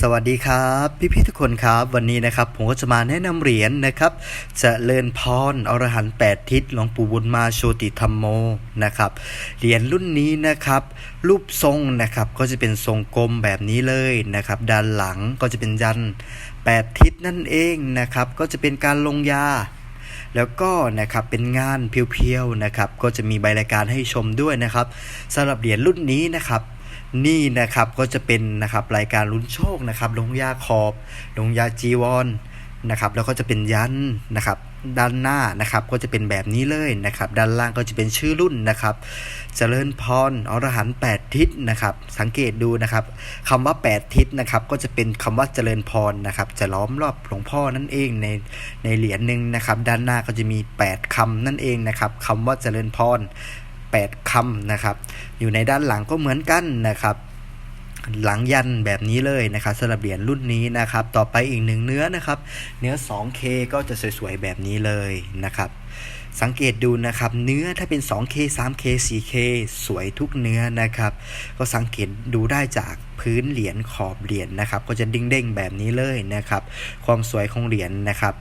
สวัสดีครับพี่พี่ๆทุกคนครับวันนี้นะครับผมก็จะมาแนะนำเหรียญนะครับจะเลิญพรอรหันแปดทิศหลวงปู่บุญมาโชติธรรมโมนะครับเหรียญรุ่นนี้นะครับ รูปทรงนะครับก็จะเป็นทรงกลมแบบนี้เลยนะครับด้านหลังก็จะเป็นยันแปดทิศนั่นเองนะครับก็จะเป็นการลงยาแล้วก็นะครับเป็นงานเพียวๆนะครับก็จะมีใบรายการให้ชมด้วยนะครับสำหรับเหรียญรุ่นนี้นะครับ นี่นะครับก็จะเป็นนะครับรายการลุ้นโชคนะครับลงยาขอบลงยาจีวรนนะครับแล้วก็จะเป็นยันนะครับด้านหน้านะครับก็จะเป็นแบบนี้เลยนะครับด้านล่างก็จะเป็นชื่อรุ่นนะครับเจริญพรอรหันต์แปดทิศนะครับสังเกตดูนะครับคำว่า 8 ทิศนะครับก็จะเป็นคำว่าเจริญพรนะครับจะล้อมรอบหลวงพ่อนั่นเองในในเหรียญหนึ่งนะครับด้านหน้าก็จะมี 8คำนั่นเองนะครับคำว่าเจริญพร 8คำนะครับ อยู่ในด้านหลังก็เหมือนกันนะครับหลังยันแบบนี้เลยนะครับสำหรับเหรียญรุ่นนี้นะครับ ต่อไปอีกหนึ่งเนื้อนะครับ เนื้อ 2K ก็จะสวยๆแบบนี้เลยนะครับ สังเกตดูนะครับ เนื้อถ้าเป็น 2K 3K 4K สวยทุกเนื้อนะครับ ก็สังเกตดูได้จากพื้นเหรียญขอบเหรียญนะครับ ก็จะเด้งๆแบบนี้เลยนะครับ ความสวยของเหรียญนะครับ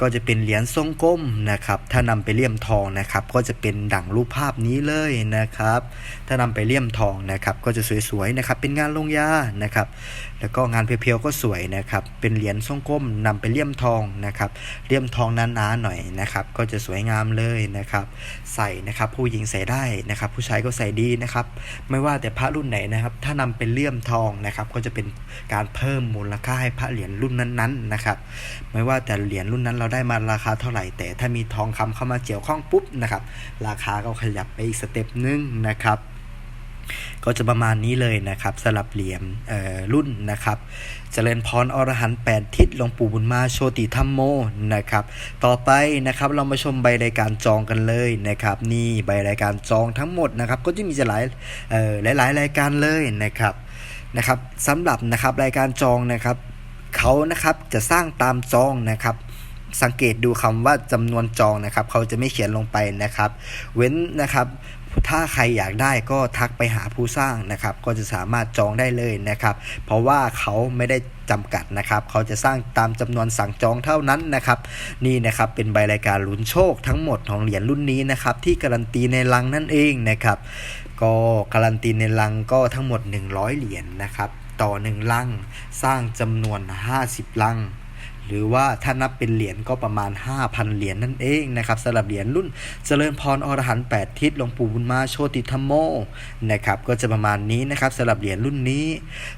ก็จะเป็นเหรียญทรงกลมนะครับ ถ้านำไปเลี่ยมทองนะครับ ก็จะเป็นดั่งรูปภาพนี้เลยนะครับ ถ้านำไปเลี่ยมทองนะครับ ก็จะสวยๆนะครับ เป็นงานลงยานะครับ แล้วก็งานเพียวๆก็สวยนะครับ เป็นเหรียญทรงกลมนำไปเลี่ยมทองนะครับ เลี่ยมทองนานๆหน่อยนะครับ ก็จะสวยงามเลยนะครับ ใส่นะครับผู้หญิงใส่ได้นะครับ ผู้ชายก็ใส่ดีนะครับ ไม่ว่าแต่พระรุ่นไหนนะครับ ถ้านำเป็นเลี่ยมทองนะครับ ก็จะเป็นการเพิ่มมูลค่าให้พระเหรียญรุ่นนั้นๆนะครับ ไม่ว่าแต่เหรียญรุ่นนั้นเราได้มาราคาเท่าไหร่ แต่ถ้ามีทองคำเข้ามาเกี่ยวข้องปุ๊บนะครับ ราคาก็ขยับไปอีกสเต็ปนึงนะครับก็จะประมาณนี้เลยนะครับสลับเหรียญรุ่นนะครับเจริญพรอรหันต์แปดทิศหลวงปู่บุญมาโชติธรรมโมนะครับต่อไปนะครับเรามาชมใบรายการจองกันเลยนะครับนี่ใบรายการจองทั้งหมดนะครับก็จะมีหลายหลายรายการเลยนะครับ นะครับสำหรับนะครับรายการจองนะครับเขานะครับจะสร้างตามจองนะครับสังเกตดูคำว่าจำนวนจองนะครับ เขาจะไม่เขียนลงไปนะครับ เว้นนะครับ ถ้าใครอยากได้ก็ทักไปหาผู้สร้างนะครับ ก็จะสามารถจองได้เลยนะครับ เพราะว่าเขาไม่ได้จำกัดนะครับ เขาจะสร้างตามจำนวนสั่งจองเท่านั้นนะครับ นี่นะครับเป็นใบรายการลุ้นโชคทั้งหมดของเหรียญรุ่นนี้นะครับ ที่การันตีในลังนั่นเองนะครับ ก็การันตีในลังก็ทั้งหมด 100 เหรียญนะครับ ต่อ 1 ลัง สร้างจำนวน 50 ลัง หรือว่าถ้านับเป็นเหรียญก็ประมาณ 5,000 เหรียญนั่นเองนะครับสำหรับเหรียญรุ่นเจริญพรอรหันต์8ทิศหลวงปู่บุญมาโชติธรรมโมนะครับก็จะประมาณนี้นะครับสำหรับเหรียญรุ่นนี้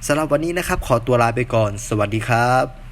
สำหรับวันนี้นะครับขอตัวลาไปก่อน สวัสดีครับ